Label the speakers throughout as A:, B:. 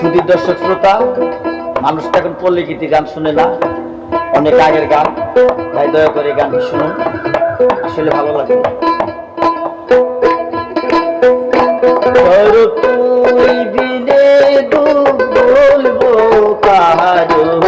A: সুধীর দর্শক শ্রোতা মানুষ এখন পল্লীগীতি গান শুনে না। অনেক আগের গান, তাই দয়া করে গান শুনুন। আসলে ভালো লাগে। তুই দিনে বলব কারও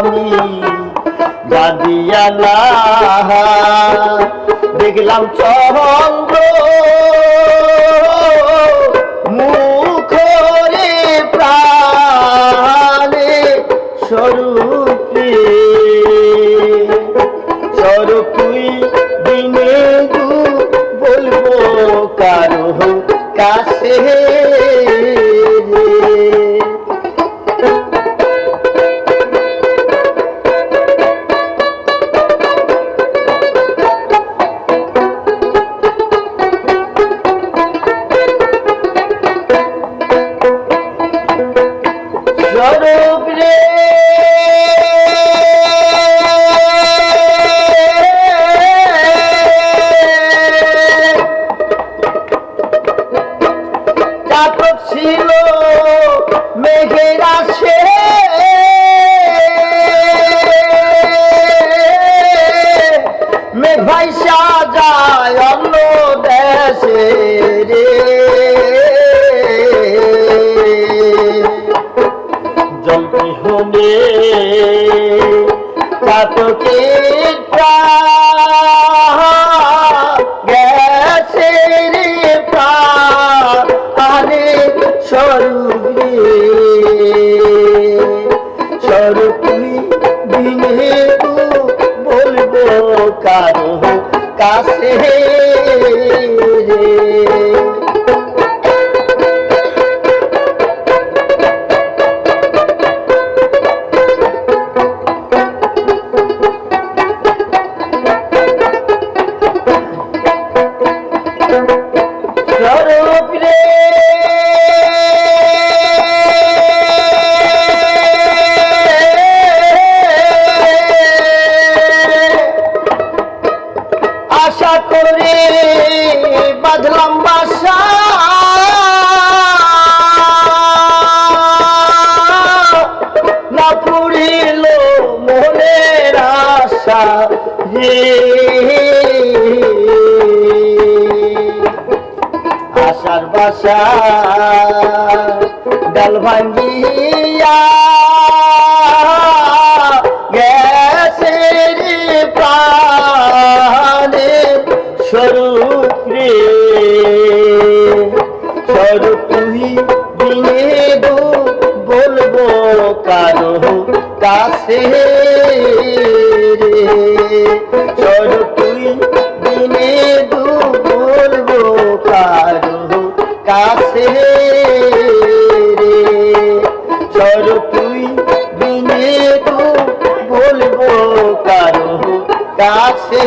A: আমি গাদিয়ালা দেখলাম চন্দ্র মুখরে প্রাণে স্বরূপে। স্বরূপ তুই দিনে দু বলব কারও কাছে মেঘের আসে মেঘ ভাই সাজায় অন্য দেশে রে। জল বিহনে চাতকের গেছে রে প্রাণে। স্বরূপ রে স্বরূপ কাছে বাঁধলাম বাসা না পুরিল মনের আশা হে। আশার বাসা ডাল ভাঙ্গিয়া বলব কারও কাছে চল তুই দিনে দু বলব কারও কাছে চল তুই দিনে দু বলব কারও কাছে